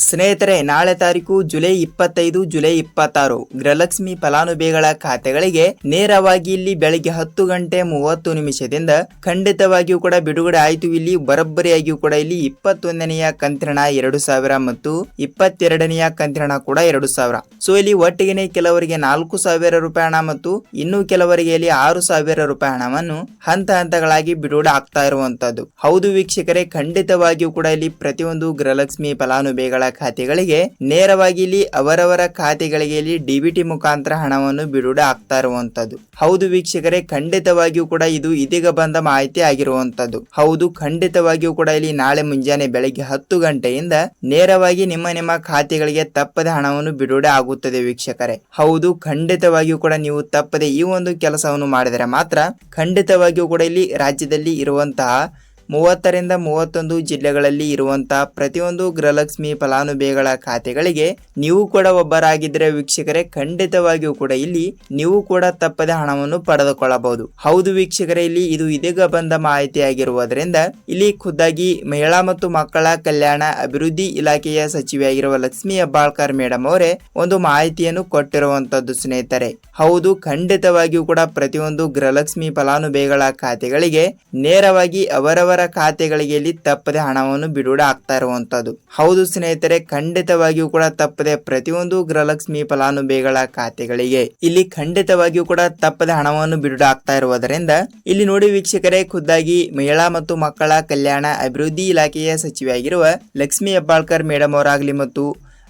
ಸ್ನೇಹಿತರೆ, ನಾಳೆ ತಾರೀಕು ಜುಲೈ ಇಪ್ಪತ್ತೈದು, ಜುಲೈ ಇಪ್ಪತ್ತಾರು. ಗೃಹಲಕ್ಷ್ಮಿ ಫಲಾನುಭವಿಗಳ ಖಾತೆಗಳಿಗೆ ನೇರವಾಗಿ ಇಲ್ಲಿ ಬೆಳಗ್ಗೆ ಹತ್ತು ಗಂಟೆ ಮೂವತ್ತು ನಿಮಿಷದಿಂದ ಖಂಡಿತವಾಗಿಯೂ ಕೂಡ ಬಿಡುಗಡೆ ಆಯಿತು. ಇಲ್ಲಿ ಬರಬ್ಬರಿಯಾಗಿಯೂ ಕೂಡ ಇಲ್ಲಿ ಇಪ್ಪತ್ತೊಂದನೆಯ ಕಂತಿನ ಎರಡು ಸಾವಿರ ಮತ್ತು ಇಪ್ಪತ್ತೆರಡನೆಯ ಕಂತಿನ ಕೂಡ ಎರಡು ಸಾವಿರ. ಸೊ ಇಲ್ಲಿ ಒಟ್ಟಿಗೆನೆ ಕೆಲವರಿಗೆ ನಾಲ್ಕು ಸಾವಿರ ರೂಪಾಯಿ ಹಣ ಮತ್ತು ಇನ್ನು ಕೆಲವರಿಗೆ ಇಲ್ಲಿ ಆರು ಸಾವಿರ ರೂಪಾಯಿ ಹಣವನ್ನು ಹಂತ ಹಂತಗಳಾಗಿ ಬಿಡುಗಡೆ ಆಗ್ತಾ ಇರುವಂತದ್ದು ಹೌದು ವೀಕ್ಷಕರೇ, ಖಂಡಿತವಾಗಿಯೂ ಕೂಡ ಇಲ್ಲಿ ಪ್ರತಿಯೊಂದು ಗೃಹಲಕ್ಷ್ಮಿ ಫಲಾನುಭವಿಗಳ ಖಾತೆಗಳಿಗೆ ನೇರವಾಗಿ ಇಲ್ಲಿ ಅವರವರ ಖಾತೆಗಳಿಗೆ ಇಲ್ಲಿ ಡಿಬಿಟಿ ಮುಖಾಂತರ ಹಣವನ್ನು ಬಿಡುಗಡೆ ಆಗ್ತಾ ಇರುವಂತದ್ದು. ಹೌದು ವೀಕ್ಷಕರೇ, ಖಂಡಿತವಾಗಿಯೂ ಕೂಡ ಇದು ಇದೀಗ ಬಂದ ಮಾಹಿತಿ ಆಗಿರುವಂತದ್ದು. ಹೌದು, ಖಂಡಿತವಾಗಿಯೂ ಕೂಡ ಇಲ್ಲಿ ನಾಳೆ ಮುಂಜಾನೆ ಬೆಳಗ್ಗೆ ಹತ್ತು ಗಂಟೆಯಿಂದ ನೇರವಾಗಿ ನಿಮ್ಮ ನಿಮ್ಮ ಖಾತೆಗಳಿಗೆ ತಪ್ಪದೆ ಹಣವನ್ನು ಬಿಡುಗಡೆ ಆಗುತ್ತದೆ ವೀಕ್ಷಕರೇ. ಹೌದು, ಖಂಡಿತವಾಗಿಯೂ ಕೂಡ ನೀವು ತಪ್ಪದೆ ಈ ಒಂದು ಕೆಲಸವನ್ನು ಮಾಡಿದರೆ ಮಾತ್ರ ಖಂಡಿತವಾಗಿಯೂ ಕೂಡ ಇಲ್ಲಿ ರಾಜ್ಯದಲ್ಲಿ ಇರುವಂತಹ ಮೂವತ್ತರಿಂದ ಮೂವತ್ತೊಂದು ಜಿಲ್ಲೆಗಳಲ್ಲಿ ಇರುವಂತಹ ಪ್ರತಿಯೊಂದು ಗೃಹಲಕ್ಷ್ಮಿ ಫಲಾನುಭವಿಗಳ ಖಾತೆಗಳಿಗೆ ನೀವು ಕೂಡ ಒಬ್ಬರಾಗಿದ್ದರೆ ವೀಕ್ಷಕರೇ, ಖಂಡಿತವಾಗಿಯೂ ಕೂಡ ಇಲ್ಲಿ ನೀವು ಕೂಡ ತಪ್ಪದೆ ಹಣವನ್ನು ಪಡೆದುಕೊಳ್ಳಬಹುದು. ಹೌದು ವೀಕ್ಷಕರೇ, ಇಲ್ಲಿ ಇದು ಇದೀಗ ಬಂದ ಮಾಹಿತಿಯಾಗಿರುವುದರಿಂದ ಇಲ್ಲಿ ಖುದ್ದಾಗಿ ಮಹಿಳಾ ಮತ್ತು ಮಕ್ಕಳ ಕಲ್ಯಾಣ ಅಭಿವೃದ್ಧಿ ಇಲಾಖೆಯ ಸಚಿವೆಯಾಗಿರುವ ಲಕ್ಷ್ಮಿ ಹೆಬ್ಬಾಳ್ಕರ್ ಮೇಡಮ್ ಅವರೇ ಒಂದು ಮಾಹಿತಿಯನ್ನು ಕೊಟ್ಟಿರುವಂತದ್ದು ಸ್ನೇಹಿತರೆ. ಹೌದು, ಖಂಡಿತವಾಗಿಯೂ ಕೂಡ ಪ್ರತಿಯೊಂದು ಗೃಹಲಕ್ಷ್ಮಿ ಫಲಾನುಭವಿಗಳ ಖಾತೆಗಳಿಗೆ ನೇರವಾಗಿ ಅವರವರ ಖಾತೆಗಳಿಗೆ ಇಲ್ಲಿ ತಪ್ಪದೆ ಹಣವನ್ನು ಬಿಡುಗಡೆ ಆಗ್ತಾ ಇರುವಂತದ್ದು. ಹೌದು ಸ್ನೇಹಿತರೆ, ಖಂಡಿತವಾಗಿಯೂ ಕೂಡ ತಪ್ಪದೆ ಪ್ರತಿಯೊಂದು ಗೃಹಲಕ್ಷ್ಮಿ ಫಲಾನುಭವಿಗಳ ಖಾತೆಗಳಿಗೆ ಇಲ್ಲಿ ಖಂಡಿತವಾಗಿಯೂ ಕೂಡ ತಪ್ಪದೆ ಹಣವನ್ನು ಬಿಡುಗಡೆ ಆಗ್ತಾ ಇರುವುದರಿಂದ ಇಲ್ಲಿ ನೋಡಿ ವೀಕ್ಷಕರೇ, ಖುದ್ದಾಗಿ ಮಹಿಳಾ ಮತ್ತು ಮಕ್ಕಳ ಕಲ್ಯಾಣ ಅಭಿವೃದ್ಧಿ ಇಲಾಖೆಯ ಸಚಿವೆಯಾಗಿರುವ ಲಕ್ಷ್ಮಿ ಹೆಬ್ಬಾಳ್ಕರ್ ಮೇಡಮ್ ಅವರಾಗಲಿ ಮತ್ತು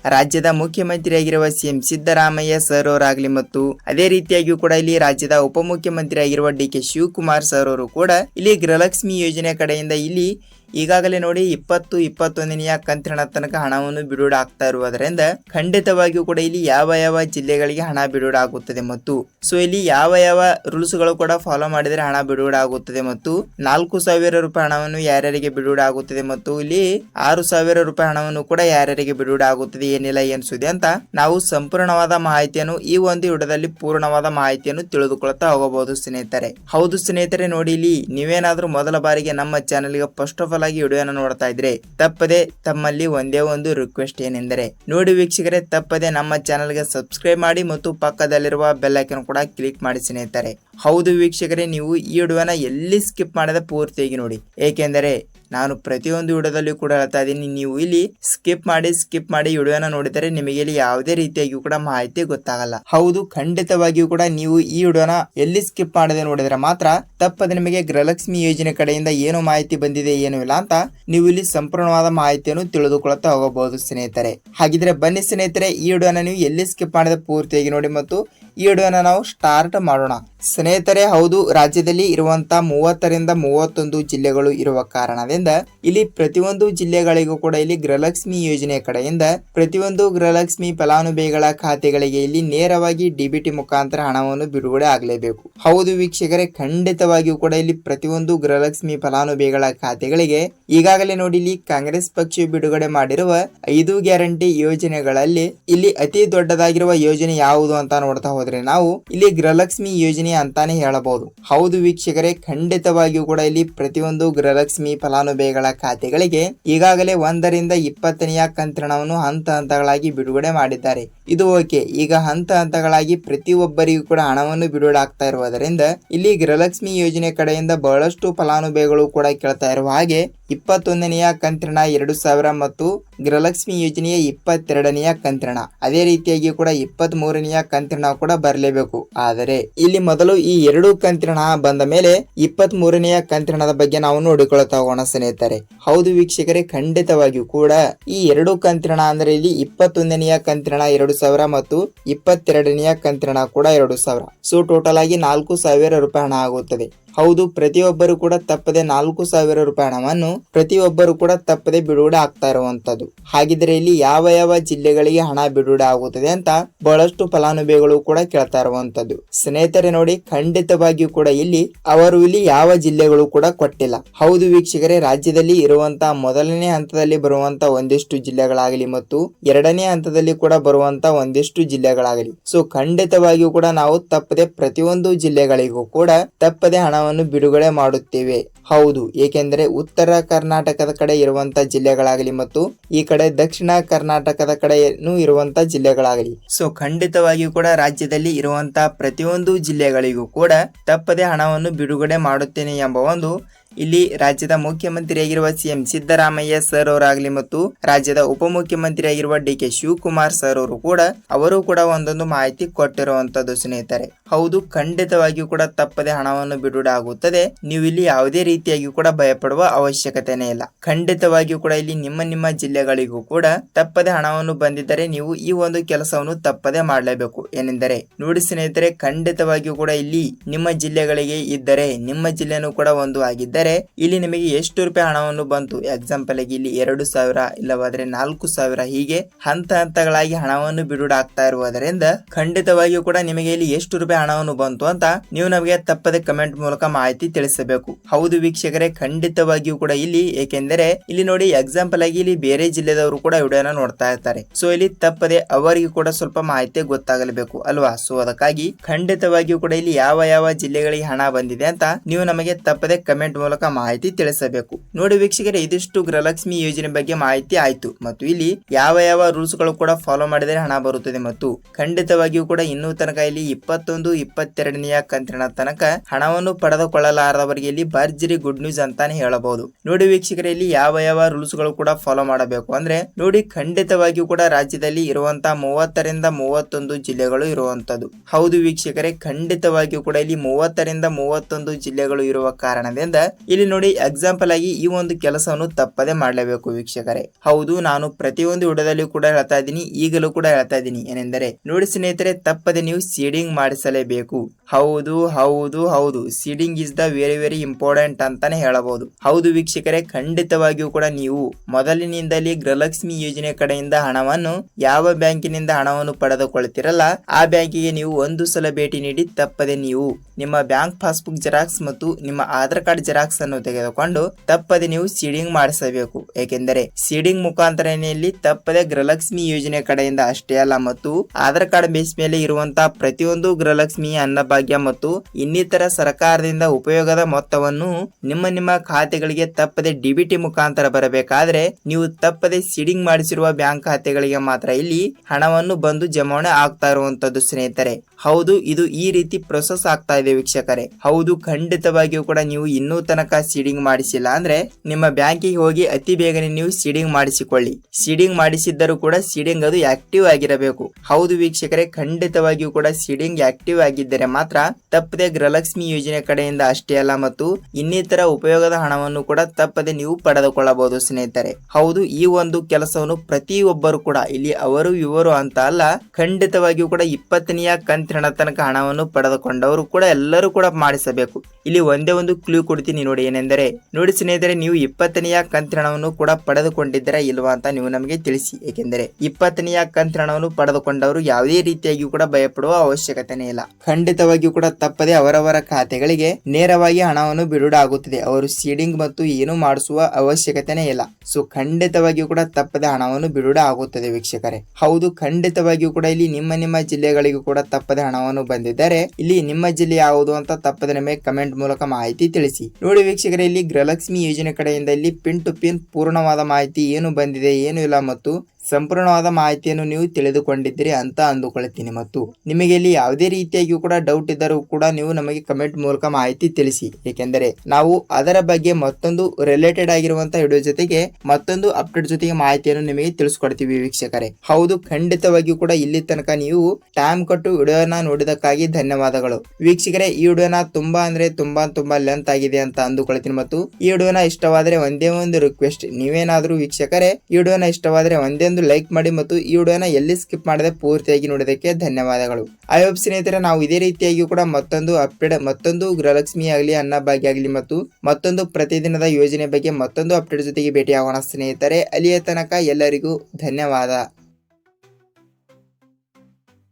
ರಾಜ್ಯದ ಮುಖ್ಯಮಂತ್ರಿಯಾಗಿರುವ ಸಿಎಂ ಸಿದ್ದರಾಮಯ್ಯ ಸರ್ ಅವರಾಗಲಿ ಮತ್ತು ಅದೇ ರೀತಿಯಾಗಿಯೂ ಕೂಡ ಇಲ್ಲಿ ರಾಜ್ಯದ ಉಪಮುಖ್ಯಮಂತ್ರಿ ಆಗಿರುವ ಡಿ ಕೆ ಶಿವಕುಮಾರ್ ಸರ್ ಅವರು ಕೂಡ ಇಲ್ಲಿ ಗೃಹಲಕ್ಷ್ಮಿ ಯೋಜನೆ ಕಡೆಯಿಂದ ಇಲ್ಲಿ ಈಗಾಗಲೇ ನೋಡಿ ಇಪ್ಪತ್ತು ಇಪ್ಪತ್ತೊಂದನೆಯ ಕಂತಿನ ತನಕ ಹಣವನ್ನು ಬಿಡುಗಡೆ ಇರುವುದರಿಂದ ಖಂಡಿತವಾಗಿಯೂ ಕೂಡ ಇಲ್ಲಿ ಯಾವ ಯಾವ ಜಿಲ್ಲೆಗಳಿಗೆ ಹಣ ಬಿಡುಗಡೆ ಆಗುತ್ತದೆ ಮತ್ತು ಸೊ ಇಲ್ಲಿ ಯಾವ ಯಾವ ರೂಲ್ಸ್ಗಳು ಕೂಡ ಫಾಲೋ ಮಾಡಿದರೆ ಹಣ ಬಿಡುಗಡೆ ಆಗುತ್ತದೆ ಮತ್ತು ನಾಲ್ಕು ಸಾವಿರ ರೂಪಾಯಿ ಹಣವನ್ನು ಯಾರ್ಯಾರಿಗೆ ಬಿಡುಗಡೆ ಆಗುತ್ತದೆ ಮತ್ತು ಇಲ್ಲಿ ಆರು ಸಾವಿರ ರೂಪಾಯಿ ಹಣವನ್ನು ಕೂಡ ಯಾರ್ಯಾರಿಗೆ ಬಿಡುಗಡೆ ಆಗುತ್ತದೆ ಏನಿಲ್ಲ ಏನಿಸುತ್ತೆ ಅಂತ ನಾವು ಸಂಪೂರ್ಣವಾದ ಮಾಹಿತಿಯನ್ನು ಈ ಒಂದು ವಿಡಿಯೋದಲ್ಲಿ ಪೂರ್ಣವಾದ ಮಾಹಿತಿಯನ್ನು ತಿಳಿದುಕೊಳ್ತಾ ಹೋಗಬಹುದು ಸ್ನೇಹಿತರೆ. ಹೌದು ಸ್ನೇಹಿತರೆ, ನೋಡಿ ಇಲ್ಲಿ ನೀವೇನಾದ್ರೂ ಮೊದಲ ಬಾರಿಗೆ ನಮ್ಮ ಚಾನೆಲ್ಗೆ ಫಸ್ಟ್ ಆಫ್ ಆಲ್ ಆಗಿ ವಿಡಿಯೋನ ನೋಡ್ತಾ ಇದ್ರೆ ತಪ್ಪದೆ ತಮ್ಮಲ್ಲಿ ಒಂದೇ ಒಂದು ರಿಕ್ವೆಸ್ಟ್ ಏನೆಂದರೆ, ನೋಡಿ ವೀಕ್ಷಕರೇ, ತಪ್ಪದೆ ನಮ್ಮ ಚಾನೆಲ್ಗೆ ಸಬ್ಸ್ಕ್ರೈಬ್ ಮಾಡಿ ಮತ್ತು ಪಕ್ಕದಲ್ಲಿರುವ ಬೆಲ್ ಐಕನ್ ಕೂಡ ಕ್ಲಿಕ್ ಮಾಡಿ ಸ್ನೇಹಿತರೆ. ಹೌದು ವೀಕ್ಷಕರೇ, ನೀವು ಈ ವಿಡಿಯೋನ ಎಲ್ಲಿ ಸ್ಕಿಪ್ ಮಾಡದೆ ಪೂರ್ತಿಯಾಗಿ ನೋಡಿ. ಏಕೆಂದರೆ ನಾನು ಪ್ರತಿಯೊಂದು ವಿಡಿಯೋದಲ್ಲಿ ಕೂಡ ಹೇಳ್ತಾ ಇದ್ದೀನಿ. ನೀವು ಇಲ್ಲಿ ಸ್ಕಿಪ್ ಮಾಡಿ ಸ್ಕಿಪ್ ಮಾಡಿ ವಿಡಿಯೋನ ನೋಡಿದರೆ ನಿಮಗೆ ಇಲ್ಲಿ ಯಾವುದೇ ರೀತಿಯಾಗಿಯೂ ಕೂಡ ಮಾಹಿತಿ ಗೊತ್ತಾಗಲ್ಲ. ಹೌದು, ಖಂಡಿತವಾಗಿಯೂ ಕೂಡ ನೀವು ಈ ವಿಡಿಯೋನ ಎಲ್ಲಿ ಸ್ಕಿಪ್ ಮಾಡದೆ ನೋಡಿದ್ರೆ ಮಾತ್ರ ತಪ್ಪದೆ ನಿಮಗೆ ಗೃಹಲಕ್ಷ್ಮಿ ಯೋಜನೆ ಕಡೆಯಿಂದ ಏನು ಮಾಹಿತಿ ಬಂದಿದೆ, ಏನು ಇಲ್ಲ ಅಂತ ನೀವು ಇಲ್ಲಿ ಸಂಪೂರ್ಣವಾದ ಮಾಹಿತಿಯನ್ನು ತಿಳಿದುಕೊಳ್ಳುತ್ತಾ ಹೋಗಬಹುದು, ಸ್ನೇಹಿತರೆ. ಹಾಗಿದ್ರೆ ಬನ್ನಿ ಸ್ನೇಹಿತರೆ, ಈ ವಿಡಿಯೋನ ನೀವು ಎಲ್ಲಿ ಸ್ಕಿಪ್ ಮಾಡದೆ ಪೂರ್ತಿಯಾಗಿ ನೋಡಿ ಮತ್ತು ಈ ವಿಡಿಯೋನ ನಾವು ಸ್ಟಾರ್ಟ್ ಮಾಡೋಣ. ಸ್ನೇಹಿತರೆ, ಹೌದು, ರಾಜ್ಯದಲ್ಲಿ ಇರುವಂತಹ ಮೂವತ್ತರಿಂದ ಮೂವತ್ತೊಂದು ಜಿಲ್ಲೆಗಳು ಇರುವ ಕಾರಣದಿಂದ ಇಲ್ಲಿ ಪ್ರತಿಯೊಂದು ಜಿಲ್ಲೆಗಳಿಗೂ ಕೂಡ ಇಲ್ಲಿ ಗೃಹಲಕ್ಷ್ಮಿ ಯೋಜನೆ ಕಡೆಯಿಂದ ಪ್ರತಿಯೊಂದು ಗೃಹಲಕ್ಷ್ಮಿ ಫಲಾನುಭವಿಗಳ ಖಾತೆಗಳಿಗೆ ಇಲ್ಲಿ ನೇರವಾಗಿ ಡಿಬಿಟಿ ಮುಖಾಂತರ ಹಣವನ್ನು ಬಿಡುಗಡೆ ಆಗಲೇಬೇಕು. ಹೌದು ವೀಕ್ಷಕರೇ, ಖಂಡಿತವಾಗಿಯೂ ಕೂಡ ಇಲ್ಲಿ ಪ್ರತಿಯೊಂದು ಗೃಹಲಕ್ಷ್ಮಿ ಫಲಾನುಭವಿಗಳ ಖಾತೆಗಳಿಗೆ ಈಗಾಗಲೇ ನೋಡಿ ಇಲ್ಲಿ ಕಾಂಗ್ರೆಸ್ ಪಕ್ಷ ಬಿಡುಗಡೆ ಮಾಡಿರುವ ಐದು ಗ್ಯಾರಂಟಿ ಯೋಜನೆಗಳಲ್ಲಿ ಇಲ್ಲಿ ಅತಿ ದೊಡ್ಡದಾಗಿರುವ ಯೋಜನೆ ಯಾವುದು ಅಂತ ನೋಡ್ತಾ ಹೋದ್ರೆ ನಾವು ಇಲ್ಲಿ ಗೃಹಲಕ್ಷ್ಮಿ ಯೋಜನೆ ಅಂತಾನೆ ಹೇಳಬಹುದು. ಹೌದು ವೀಕ್ಷಕರೇ, ಖಂಡಿತವಾಗಿಯೂ ಕೂಡ ಇಲ್ಲಿ ಪ್ರತಿಯೊಂದು ಗೃಹಲಕ್ಷ್ಮಿ ಫಲಾನುಭವಿಗಳ ಖಾತೆಗಳಿಗೆ ಈಗಾಗಲೇ ಒಂದರಿಂದ ಇಪ್ಪತ್ತನೆಯ ಕಂತ್ರಣವನ್ನು ಹಂತ ಹಂತಗಳಾಗಿ ಬಿಡುಗಡೆ ಮಾಡಿದ್ದಾರೆ. ಇದು ಓಕೆ. ಈಗ ಹಂತ ಹಂತಗಳಾಗಿ ಪ್ರತಿಯೊಬ್ಬರಿಗೂ ಕೂಡ ಹಣವನ್ನು ಬಿಡುಗಡೆ ಆಗ್ತಾ ಇರುವುದರಿಂದ ಇಲ್ಲಿ ಗೃಹಲಕ್ಷ್ಮಿ ಯೋಜನೆ ಕಡೆಯಿಂದ ಬಹಳಷ್ಟು ಫಲಾನುಭವಿಗಳು ಕೂಡ ಕೇಳ್ತಾ ಇರುವ ಹಾಗೆ ಇಪ್ಪತ್ತೊಂದನೆಯ ಕಂತ್ರಣ ಎರಡು ಸಾವಿರ ಮತ್ತು ಗೃಹಲಕ್ಷ್ಮಿ ಯೋಜನೆಯ ಇಪ್ಪತ್ತೆರಡನೆಯ ಕಂತ್ರಣ. ಅದೇ ರೀತಿಯಾಗಿ ಕೂಡ ಇಪ್ಪತ್ತ್ ಮೂರನೆಯ ಕಂತ್ರಣ ಕೂಡ ಬರಲೇಬೇಕು. ಆದರೆ ಇಲ್ಲಿ ಮೊದಲು ಈ ಎರಡು ಕಂತ್ರಣ ಬಂದ ಮೇಲೆ ಇಪ್ಪತ್ತ್ ಮೂರನೆಯ ಕಂತ್ರಣದ ಬಗ್ಗೆ ನಾವು ನೋಡಿಕೊಳ್ಳುತ್ತಾ ಹೋಗೋಣ ಸ್ನೇಹಿತರೆ. ಹೌದು ವೀಕ್ಷಕರೇ, ಖಂಡಿತವಾಗಿಯೂ ಕೂಡ ಈ ಎರಡು ಕಂತ್ರಣ ಅಂದ್ರೆ ಇಲ್ಲಿ ಇಪ್ಪತ್ತೊಂದನೆಯ ಕಂತ್ರಣ ಎರಡು ಸಾವಿರ ಮತ್ತು ಇಪ್ಪತ್ತೆರಡನೆಯ ಕಂತಿನ ಕೂಡ ಎರಡು ಸಾವಿರ. ಸೊ ಟೋಟಲ್ ಆಗಿ ನಾಲ್ಕು ಸಾವಿರ ರೂಪಾಯಿ ಹಣ ಆಗುತ್ತದೆ. ಹೌದು, ಪ್ರತಿಯೊಬ್ಬರು ಕೂಡ ತಪ್ಪದೆ ನಾಲ್ಕು ಸಾವಿರ ರೂಪಾಯಿ ಹಣವನ್ನು ಪ್ರತಿಯೊಬ್ಬರು ಕೂಡ ತಪ್ಪದೆ ಬಿಡುಗಡೆ ಆಗ್ತಾ ಇರುವಂತದ್ದು ಹಾಗಿದ್ರೆ ಇಲ್ಲಿ ಯಾವ ಯಾವ ಜಿಲ್ಲೆಗಳಿಗೆ ಹಣ ಬಿಡುಗಡೆ ಆಗುತ್ತದೆ ಅಂತ ಬಹಳಷ್ಟು ಫಲಾನುಭವಿಗಳು ಕೂಡ ಕೇಳ್ತಾ ಇರುವಂತದ್ದು ಸ್ನೇಹಿತರೆ ನೋಡಿ, ಖಂಡಿತವಾಗಿಯೂ ಕೂಡ ಇಲ್ಲಿ ಅವರು ಇಲ್ಲಿ ಯಾವ ಜಿಲ್ಲೆಗಳು ಕೂಡ ಕೊಟ್ಟಿಲ್ಲ. ಹೌದು ವೀಕ್ಷಕರೇ, ರಾಜ್ಯದಲ್ಲಿ ಇರುವಂತಹ ಮೊದಲನೇ ಹಂತದಲ್ಲಿ ಬರುವಂತ ಒಂದಿಷ್ಟು ಜಿಲ್ಲೆಗಳಾಗಲಿ ಮತ್ತು ಎರಡನೇ ಹಂತದಲ್ಲಿ ಕೂಡ ಬರುವಂತ ಒಂದಿಷ್ಟು ಜಿಲ್ಲೆಗಳಾಗಲಿ. ಸೊ ಖಂಡಿತವಾಗಿಯೂ ಕೂಡ ನಾವು ತಪ್ಪದೆ ಪ್ರತಿಯೊಂದು ಜಿಲ್ಲೆಗಳಿಗೂ ಕೂಡ ತಪ್ಪದೆ ಹಣ ಹಣವನ್ನು ಬಿಡುಗಡೆ ಮಾಡುತ್ತೇವೆ. ಹೌದು, ಏಕೆಂದರೆ ಉತ್ತರ ಕರ್ನಾಟಕದ ಕಡೆ ಇರುವಂತ ಜಿಲ್ಲೆಗಳಾಗಲಿ ಮತ್ತು ಈ ಕಡೆ ದಕ್ಷಿಣ ಕರ್ನಾಟಕದ ಕಡೆನೂ ಇರುವಂತ ಜಿಲ್ಲೆಗಳಾಗಲಿ. ಸೊ ಖಂಡಿತವಾಗಿಯೂ ಕೂಡ ರಾಜ್ಯದಲ್ಲಿ ಇರುವಂತಹ ಪ್ರತಿಯೊಂದು ಜಿಲ್ಲೆಗಳಿಗೂ ಕೂಡ ತಪ್ಪದೆ ಹಣವನ್ನು ಬಿಡುಗಡೆ ಮಾಡುತ್ತೇನೆ ಎಂಬ ಒಂದು ಇಲ್ಲಿ ರಾಜ್ಯದ ಮುಖ್ಯಮಂತ್ರಿಯಾಗಿರುವ ಸಿಎಂ ಸಿದ್ದರಾಮಯ್ಯ ಸರ್ ಅವರಾಗಲಿ ಮತ್ತು ರಾಜ್ಯದ ಉಪಮುಖ್ಯಮಂತ್ರಿಯಾಗಿರುವ ಡಿ ಕೆ ಶಿವಕುಮಾರ್ ಸರ್ ಅವರು ಕೂಡ ಅವರು ಕೂಡ ಒಂದೊಂದು ಮಾಹಿತಿ ಕೊಟ್ಟಿರುವಂತದ್ದು ಸ್ನೇಹಿತರೆ. ಹೌದು, ಖಂಡಿತವಾಗಿಯೂ ಕೂಡ ತಪ್ಪದೆ ಹಣವನ್ನು ಬಿಡುಗಡೆ ಆಗುತ್ತದೆ. ನೀವು ಇಲ್ಲಿ ಯಾವುದೇ ರೀತಿಯಾಗಿ ಕೂಡ ಭಯಪಡುವ ಅವಶ್ಯಕತೆನೇ ಇಲ್ಲ. ಖಂಡಿತವಾಗಿಯೂ ಕೂಡ ಇಲ್ಲಿ ನಿಮ್ಮ ನಿಮ್ಮ ಜಿಲ್ಲೆಗಳಿಗೂ ಕೂಡ ತಪ್ಪದೆ ಹಣವನ್ನು ಬಂದಿದ್ದರೆ ನೀವು ಈ ಒಂದು ಕೆಲಸವನ್ನು ತಪ್ಪದೆ ಮಾಡಲೇಬೇಕು. ಏನೆಂದರೆ, ನೋಡಿ ಸ್ನೇಹಿತರೆ, ಖಂಡಿತವಾಗಿಯೂ ಕೂಡ ಇಲ್ಲಿ ನಿಮ್ಮ ಜಿಲ್ಲೆಗಳಿಗೆ ಇದ್ದರೆ, ನಿಮ್ಮ ಜಿಲ್ಲೆನೂ ಕೂಡ ಒಂದು ಆಗಿದ್ದರೆ ಇಲ್ಲಿ ನಿಮಗೆ ಎಷ್ಟು ರೂಪಾಯಿ ಹಣವನ್ನು ಬಂತು? ಎಕ್ಸಾಂಪಲ್ ಆಗಿ ಇಲ್ಲಿ ಎರಡು ಸಾವಿರ, ಇಲ್ಲವಾದ್ರೆ ನಾಲ್ಕು ಸಾವಿರ. ಹೀಗೆ ಹಂತ ಹಂತಗಳಾಗಿ ಹಣವನ್ನು ಬಿಡುಗಡೆ ಇರುವುದರಿಂದ ಖಂಡಿತವಾಗಿಯೂ ಕೂಡ ನಿಮಗೆ ಇಲ್ಲಿ ಎಷ್ಟು ರೂಪಾಯಿ ಹಣವನ್ನು ಬಂತು ಅಂತ ನೀವು ನಮಗೆ ತಪ್ಪದೆ ಕಮೆಂಟ್ ಮೂಲಕ ಮಾಹಿತಿ ತಿಳಿಸಬೇಕು. ಹೌದು ವೀಕ್ಷಕರೇ, ಖಂಡಿತವಾಗಿಯೂ ಕೂಡ ಇಲ್ಲಿ, ಏಕೆಂದರೆ ಇಲ್ಲಿ ನೋಡಿ ಎಕ್ಸಾಂಪಲ್ ಆಗಿ ಇಲ್ಲಿ ಬೇರೆ ಜಿಲ್ಲೆದವರು ಕೂಡ ವಿಡಿಯೋನ ನೋಡ್ತಾ ಇರ್ತಾರೆ. ಸೊ ಇಲ್ಲಿ ತಪ್ಪದೆ ಅವರಿಗೆ ಕೂಡ ಸ್ವಲ್ಪ ಮಾಹಿತಿ ಗೊತ್ತಾಗಲೇಬೇಕು ಅಲ್ವಾ? ಸೊ ಅದಕ್ಕಾಗಿ ಖಂಡಿತವಾಗಿಯೂ ಕೂಡ ಇಲ್ಲಿ ಯಾವ ಯಾವ ಜಿಲ್ಲೆಗಳಿಗೆ ಹಣ ಬಂದಿದೆ ಅಂತ ನೀವು ನಮಗೆ ತಪ್ಪದೆ ಕಮೆಂಟ್ ಮೂಲಕ ಮಾಹಿತಿ ತಿಳಿಸಬೇಕು. ನೋಡಿ ವೀಕ್ಷಕರೇ, ಇದಿಷ್ಟು ಗೃಹಲಕ್ಷ್ಮಿ ಯೋಜನೆ ಬಗ್ಗೆ ಮಾಹಿತಿ ಆಯ್ತು. ಮತ್ತು ಇಲ್ಲಿ ಯಾವ ಯಾವ ರೂಲ್ಸ್ಗಳು ಕೂಡ ಫಾಲೋ ಮಾಡಿದರೆ ಹಣ ಬರುತ್ತದೆ. ಮತ್ತು ಖಂಡಿತವಾಗಿಯೂ ಕೂಡ ಇನ್ನೂ ತನಕ ಇಲ್ಲಿ ಇಪ್ಪತ್ತೊಂದು, ಇಪ್ಪತ್ತೆರಡನೆಯ ಕಂತಿನ ತನಕ ಹಣವನ್ನು ಪಡೆದುಕೊಳ್ಳಲಾರದವರಿಗೆ ಇಲ್ಲಿ ಭರ್ಜರಿ ಗುಡ್ ನ್ಯೂಸ್ ಅಂತಾನೆ ಹೇಳಬಹುದು. ನೋಡಿ ವೀಕ್ಷಕರೇ, ಇಲ್ಲಿ ಯಾವ ಯಾವ ರೂಲ್ಸ್ಗಳು ಕೂಡ ಫಾಲೋ ಮಾಡಬೇಕು ಅಂದ್ರೆ ನೋಡಿ ಖಂಡಿತವಾಗಿಯೂ ಕೂಡ ರಾಜ್ಯದಲ್ಲಿ ಇರುವಂತಹ ಮೂವತ್ತರಿಂದ ಮೂವತ್ತೊಂದು ಜಿಲ್ಲೆಗಳು ಇರುವಂತದ್ದು. ಹೌದು ವೀಕ್ಷಕರೇ, ಖಂಡಿತವಾಗಿಯೂ ಕೂಡ ಇಲ್ಲಿ ಮೂವತ್ತರಿಂದ ಮೂವತ್ತೊಂದು ಜಿಲ್ಲೆಗಳು ಇರುವ ಕಾರಣದಿಂದ ಇಲ್ಲಿ ನೋಡಿ ಎಕ್ಸಾಂಪಲ್ ಆಗಿ ಈ ಒಂದು ಕೆಲಸವನ್ನು ತಪ್ಪದೆ ಮಾಡಲೇಬೇಕು ವೀಕ್ಷಕರೇ. ಹೌದು, ನಾನು ಪ್ರತಿಯೊಂದು ವಿಡಿಯೋದಲ್ಲಿ ಕೂಡ ಹೇಳ್ತಾ ಇದ್ದೀನಿ, ಈಗಲೂ ಕೂಡ ಹೇಳ್ತಾ ಇದ್ದೀನಿ. ಏನೆಂದರೆ, ನೋಡಿ ಸ್ನೇಹಿತರೆ, ತಪ್ಪದೆ ನೀವು ಸೀಡಿಂಗ್ ಮಾಡಿಸಲೇಬೇಕು. ಹೌದು ಹೌದು ಹೌದು. Seeding is the very very important ಅಂತಾನೆ ಹೇಳಬಹುದು. ಹೌದು ವೀಕ್ಷಕರೇ, ಖಂಡಿತವಾಗಿಯೂ ಕೂಡ ನೀವು ಮೊದಲಿನಿಂದಲೇ ಗೃಹಲಕ್ಷ್ಮಿ ಯೋಜನೆ ಕಡೆಯಿಂದ ಹಣವನ್ನು ಯಾವ ಬ್ಯಾಂಕಿನಿಂದ ಹಣವನ್ನು ಪಡೆದುಕೊಳ್ಳುತ್ತಿರಲ್ಲ, ಆ ಬ್ಯಾಂಕಿಗೆ ನೀವು ಒಂದು ಸಲ ಭೇಟಿ ನೀಡಿ ತಪ್ಪದೆ ನೀವು ನಿಮ್ಮ ಬ್ಯಾಂಕ್ ಪಾಸ್ಬುಕ್ ಜೆರಾಕ್ಸ್ ಮತ್ತು ನಿಮ್ಮ ಆಧಾರ್ ಕಾರ್ಡ್ ಜೆರಾಕ್ಸ್ ಅನ್ನು ತೆಗೆದುಕೊಂಡು ತಪ್ಪದೆ ನೀವು ಸೀಡಿಂಗ್ ಮಾಡಿಸಬೇಕು. ಏಕೆಂದರೆ ಸೀಡಿಂಗ್ ಮುಖಾಂತರ ತಪ್ಪದೆ ಗೃಹಲಕ್ಷ್ಮಿ ಯೋಜನೆ ಕಡೆಯಿಂದ ಅಷ್ಟೇ ಅಲ್ಲ, ಮತ್ತು ಆಧಾರ್ ಕಾರ್ಡ್ ಬೇಸ್ ಮೇಲೆ ಇರುವಂತಹ ಪ್ರತಿಯೊಂದು ಗೃಹಲಕ್ಷ್ಮಿ ಅನ್ನಭಾಗ್ಯ ಮತ್ತು ಇನ್ನಿತರ ಸರ್ಕಾರದಿಂದ ಉಪಯೋಗದ ಮೊತ್ತವನ್ನು ನಿಮ್ಮ ನಿಮ್ಮ ಖಾತೆಗಳಿಗೆ ತಪ್ಪದೆ ಡಿಬಿಟಿ ಮುಖಾಂತರ ಬರಬೇಕಾದ್ರೆ ನೀವು ತಪ್ಪದೆ ಸೀಡಿಂಗ್ ಮಾಡಿಸಿರುವ ಬ್ಯಾಂಕ್ ಖಾತೆಗಳಿಗೆ ಮಾತ್ರ ಇಲ್ಲಿ ಹಣವನ್ನು ಬಂದು ಜಮಾವಣೆ ಆಗ್ತಾ ಇರುವಂತದ್ದು ಸ್ನೇಹಿತರೆ. ಹೌದು, ಇದು ಈ ರೀತಿ ಪ್ರೊಸೆಸ್ ಆಗ್ತಾ ಇದೆ ವೀಕ್ಷಕರೇ. ಹೌದು, ಖಂಡಿತವಾಗಿಯೂ ಕೂಡ ನೀವು ಇನ್ನೂ ತನಕ ಸೀಡಿಂಗ್ ಮಾಡಿಸಿಲ್ಲ ಅಂದ್ರೆ ನಿಮ್ಮ ಬ್ಯಾಂಕಿಗೆ ಹೋಗಿ ಅತಿ ಬೇಗನೆ ನೀವು ಸೀಡಿಂಗ್ ಮಾಡಿಸಿಕೊಳ್ಳಿ. ಸೀಡಿಂಗ್ ಮಾಡಿಸಿದ್ದರೂ ಕೂಡ ಸೀಡಿಂಗ್ ಅದು ಆಕ್ಟಿವ್ ಆಗಿರಬೇಕು. ಹೌದು ವೀಕ್ಷಕರೇ, ಖಂಡಿತವಾಗಿಯೂ ಕೂಡ ಸೀಡಿಂಗ್ ಆಕ್ಟಿವ್ ಆಗಿದ್ದರೆ ಮಾತ್ರ ತಪ್ಪದೆ ಗೃಹಲಕ್ಷ್ಮಿ ಯೋಜನೆ ಕಡೆಯಿಂದ ಅಷ್ಟೇ ಅಲ್ಲ ಮತ್ತು ಇನ್ನಿತರ ಉಪಯೋಗದ ಹಣವನ್ನು ಕೂಡ ತಪ್ಪದೆ ನೀವು ಪಡೆದುಕೊಳ್ಳಬಹುದು, ಸ್ನೇಹಿತರೆ. ಹೌದು, ಈ ಒಂದು ಕೆಲಸವನ್ನು ಪ್ರತಿಯೊಬ್ಬರು ಕೂಡ, ಇಲ್ಲಿ ಅವರು, ಇವರು ಅಂತ ಅಲ್ಲ, ಖಂಡಿತವಾಗಿಯೂ ಕೂಡ ಇಪ್ಪತ್ತನೆಯ ಕಂತಿನ ತನಕ ಹಣವನ್ನು ಪಡೆದುಕೊಂಡವರು ಕೂಡ ಎಲ್ಲರೂ ಕೂಡ ಮಾಡಿಸಬೇಕು. ಇಲ್ಲಿ ಒಂದೇ ಒಂದು ಕ್ಲೂ ಕೊಡ್ತೀನಿ ನೋಡಿ ಏನೆಂದರೆ, ನೋಡಿ ಸ್ನೇಹಿತರೆ, ನೀವು ಇಪ್ಪತ್ತನೆಯ ಕಂತಿನವನ್ನು ಕೂಡ ಪಡೆದುಕೊಂಡಿದ್ದೀರಾ ಇಲ್ವಾ ಅಂತ ನೀವು ನಮಗೆ ತಿಳಿಸಿ. ಏಕೆಂದರೆ, ಇಪ್ಪತ್ತನೆಯ ಕಂತಿನವನ್ನು ಪಡೆದುಕೊಂಡವರು ಯಾವುದೇ ರೀತಿಯಾಗಿಯೂ ಕೂಡ ಭಯಪಡುವ ಅವಶ್ಯಕತೆನೇ ಇಲ್ಲ. ಖಂಡಿತವಾಗಿಯೂ ಕೂಡ ತಪ್ಪದೆ ಅವರವರ ಖಾತೆಗಳಿಗೆ ನೇರವಾಗಿ ಹಣವನ್ನು ಬಿಡುಗಡೆ ಆಗುತ್ತಿದೆ ಅವರು ಸೀಡಿಂಗ್ ಮತ್ತು ಏನು ಮಾಡಿಸುವ ಅವಶ್ಯಕತೆನೇ ಇಲ್ಲ. ಸೊ, ಖಂಡಿತವಾಗಿಯೂ ಕೂಡ ತಪ್ಪದೆ ಹಣವನ್ನು ಬಿಡುಗಡೆ ಆಗುತ್ತದೆ ವೀಕ್ಷಕರೇ. ಹೌದು, ಖಂಡಿತವಾಗಿಯೂ ಕೂಡ ಇಲ್ಲಿ ನಿಮ್ಮ ನಿಮ್ಮ ಜಿಲ್ಲೆಗಳಿಗೂ ಕೂಡ ತಪ್ಪದೆ ಹಣವನ್ನು ಬಂದಿದ್ದಾರೆ ಇಲ್ಲಿ ನಿಮ್ಮ ಜಿಲ್ಲೆ ಯಾವುದು ಅಂತ ತಪ್ಪದೆ ನಮಗೆ ಕಮೆಂಟ್ ಮೂಲಕ ಮಾಹಿತಿ ತಿಳಿಸಿ. ನೋಡಿ ವೀಕ್ಷಕರೇ, ಇಲ್ಲಿ ಗೃಹಲಕ್ಷ್ಮಿ ಯೋಜನೆ ಕಡೆಯಿಂದ ಇಲ್ಲಿ ಪಿನ್ ಟು ಪಿನ್ ಪೂರ್ಣವಾದ ಮಾಹಿತಿ ಏನು ಬಂದಿದೆ, ಏನು ಇಲ್ಲ ಮತ್ತು ಸಂಪೂರ್ಣವಾದ ಮಾಹಿತಿಯನ್ನು ನೀವು ತಿಳಿದುಕೊಂಡಿದ್ದೀರಿ ಅಂತ ಅಂದುಕೊಳ್ತೀನಿ. ಮತ್ತು ನಿಮಗೆ ಇಲ್ಲಿ ಯಾವುದೇ ರೀತಿಯಾಗಿಯೂ ಕೂಡ ಡೌಟ್ ಇದ್ದರೂ ಕೂಡ ನೀವು ನಮಗೆ ಕಮೆಂಟ್ ಮೂಲಕ ಮಾಹಿತಿ ತಿಳಿಸಿ. ಏಕೆಂದರೆ ನಾವು ಅದರ ಬಗ್ಗೆ ಮತ್ತೊಂದು ರಿಲೇಟೆಡ್ ಆಗಿರುವಂತಹ ವಿಡಿಯೋ ಜೊತೆಗೆ ಮತ್ತೊಂದು ಅಪ್ಡೇಟ್ ಜೊತೆಗೆ ಮಾಹಿತಿಯನ್ನು ನಿಮಗೆ ತಿಳಿಸ್ಕೊಡ್ತೀವಿ ವೀಕ್ಷಕರೇ. ಹೌದು, ಖಂಡಿತವಾಗಿಯೂ ಕೂಡ ಇಲ್ಲಿ ತನಕ ನೀವು ಟೈಮ್ ಕೊಟ್ಟು ವಿಡಿಯೋನ ನೋಡಿದಕ್ಕಾಗಿ ಧನ್ಯವಾದಗಳು. ವೀಕ್ಷಕರೇ, ಈ ವಿಡಿಯೋನ ತುಂಬಾ ಅಂದ್ರೆ ತುಂಬಾ ತುಂಬಾ ಲೆಂತ್ ಆಗಿದೆ ಅಂತ ಅಂದುಕೊಳ್ತೀನಿ. ಮತ್ತು ಈ ವಿಡಿಯೋನ ಇಷ್ಟವಾದರೆ ಒಂದೇ ಒಂದು ರಿಕ್ವೆಸ್ಟ್ ನೀವೇನಾದ್ರೂ ವೀಕ್ಷಕರೇ, ಈ ವಿಡಿಯೋನ ಇಷ್ಟವಾದರೆ ಒಂದೇ ಒಂದು ಲೈಕ್ ಮಾಡಿ ಮತ್ತು ಈ ವಿಡಿಯೋನ ಎಲ್ಲಿ ಸ್ಕಿಪ್ ಮಾಡದೆ ಪೂರ್ತಿಯಾಗಿ ನೋಡೋದಕ್ಕೆ ಧನ್ಯವಾದಗಳು. ಐ ಹೋಪ್ ಸ್ನೇಹಿತರೆ ನಾವು ಇದೇ ರೀತಿಯಾಗಿ ಕೂಡ ಮತ್ತೊಂದು ಅಪ್ಡೇಟ್ ಮತ್ತೊಂದು ಗೃಹಲಕ್ಷ್ಮಿ ಆಗಲಿ ಅನ್ನಭಾಗ್ಯ ಆಗಲಿ ಮತ್ತು ಮತ್ತೊಂದು ಪ್ರತಿದಿನದ ಯೋಜನೆ ಬಗ್ಗೆ ಮತ್ತೊಂದು ಅಪ್ಡೇಟ್ ಜೊತೆಗೆ ಭೇಟಿಯಾಗೋಣ ಸ್ನೇಹಿತರೆ. ಅಲ್ಲಿಯ ತನಕ ಎಲ್ಲರಿಗೂ ಧನ್ಯವಾದ.